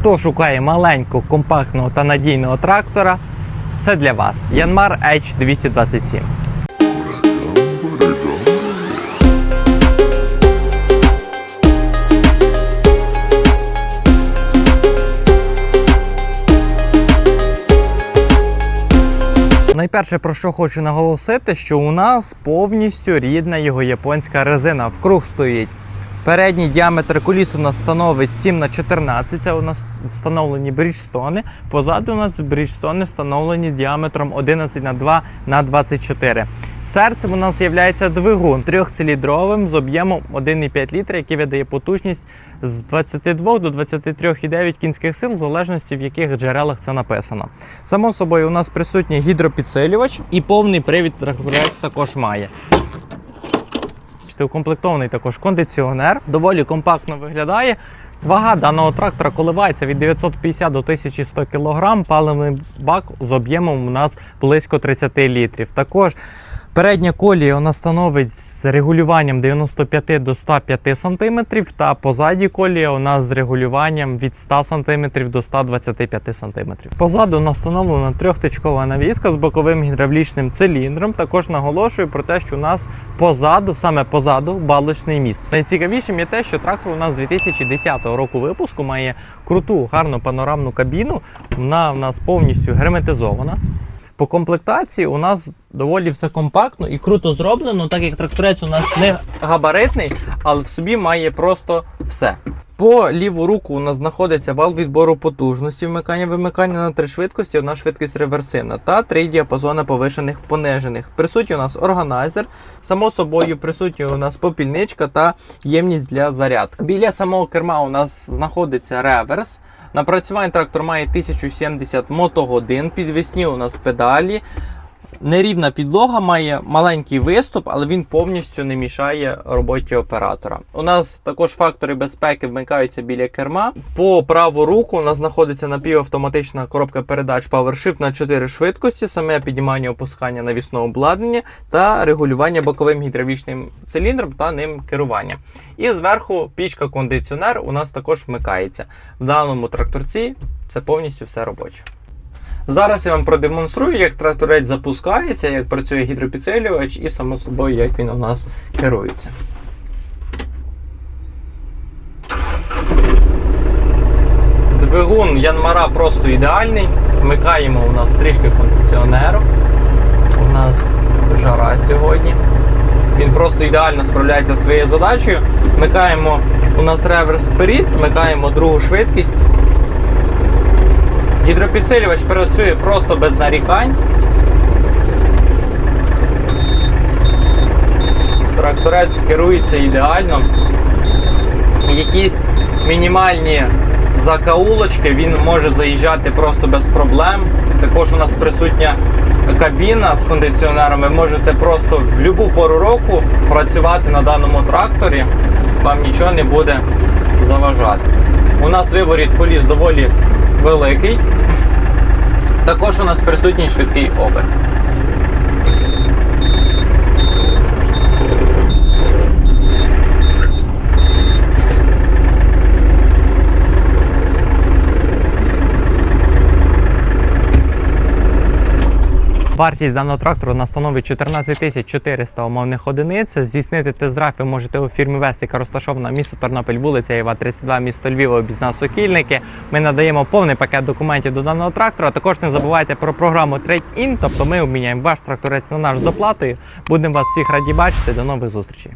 Хто шукає маленького, компактного та надійного трактора, це для вас. Янмар H227. Найперше, про що хочу наголосити, що у нас повністю рідна його японська резина. В круг стоїть. Передній діаметр коліс у нас становить 7 на 14 це у нас встановлені бріджстони. Позаду у нас бріджстони встановлені діаметром 11 на 2 на 24. Серцем у нас є двигун трьохциліндровим з об'ємом 1,5 літра, який видає потужність з 22 до 23,9 кінських сил, в залежності в яких джерелах це написано. Само собою, у нас присутній гідропідсилювач і повний привід тракторець також має. Бачите, Укомплектований також кондиціонер, доволі компактно виглядає. Вага даного трактора коливається від 950 до 1100 кг. Паливний бак з об'ємом у нас близько 30 літрів. Також передня колія нас становить з регулюванням 95 до 105 см, та позаді колія у нас з регулюванням від 100 см до 125 см. Позаду у нас встановлена трьохтичкова навіска з боковим гідравлічним циліндром. Також наголошую про те, що у нас позаду, саме позаду, балочний міст. Найцікавішим є те, що трактор у нас 2010 року випуску має круту, гарну панорамну кабіну. Вона у нас повністю герметизована. По комплектації у нас доволі все компактно і круто зроблено, так як тракторець у нас не габаритний, але в собі має просто все. По ліву руку у нас знаходиться вал відбору потужності, вмикання вимикання на три швидкості, одна швидкість реверсивна та три діапазони повишених понижених. Присутній у нас органайзер, само собою присутня у нас попільничка та ємність для зарядки. Біля самого керма у нас знаходиться реверс. Напрацювання трактор має 1070 мотогодин, підвісні у нас педалі. Нерівна підлога має маленький виступ, але він повністю не мішає роботі оператора. У нас також фактори безпеки вмикаються біля керма. По праву руку у нас знаходиться напівавтоматична коробка передач PowerShift на 4 швидкості, саме піднімання опускання навісного обладнання та регулювання боковим гідравлічним циліндром та ним керування. І зверху пічка кондиціонер у нас також вмикається. В даному тракторці це повністю все робоче. Зараз я вам продемонструю, як тракторець запускається, як працює гідропідсилювач і, само собою, як він у нас керується. Двигун Янмара просто ідеальний. Вмикаємо у нас трішки кондиціонеру. У нас жара сьогодні. Він просто ідеально справляється своєю задачею. Вмикаємо у нас реверс вперед, вмикаємо другу швидкість. Гідропідсилювач працює просто без нарікань. Тракторець керується ідеально. Якісь мінімальні закаулочки він може заїжджати просто без проблем. Також у нас присутня кабіна з кондиціонером. Ви можете просто в будь-яку пору року працювати на даному тракторі, вам нічого не буде заважати. У нас виворіт коліс доволі великий. Також у нас присутній швидкий оберт. Вартість даного трактору на становить 14 400 умовних одиниць. Здійснити тест-драйв ви можете у фірмі Вест, яка розташована місто Тернопіль, вулиця Іва 32, місто Львів, обізна Сокільники. Ми надаємо повний пакет документів до даного трактора. Також не забувайте про програму Trade-in, тобто ми обміняємо ваш тракторець на наш з доплатою. Будемо вас всіх раді бачити. До нових зустрічей.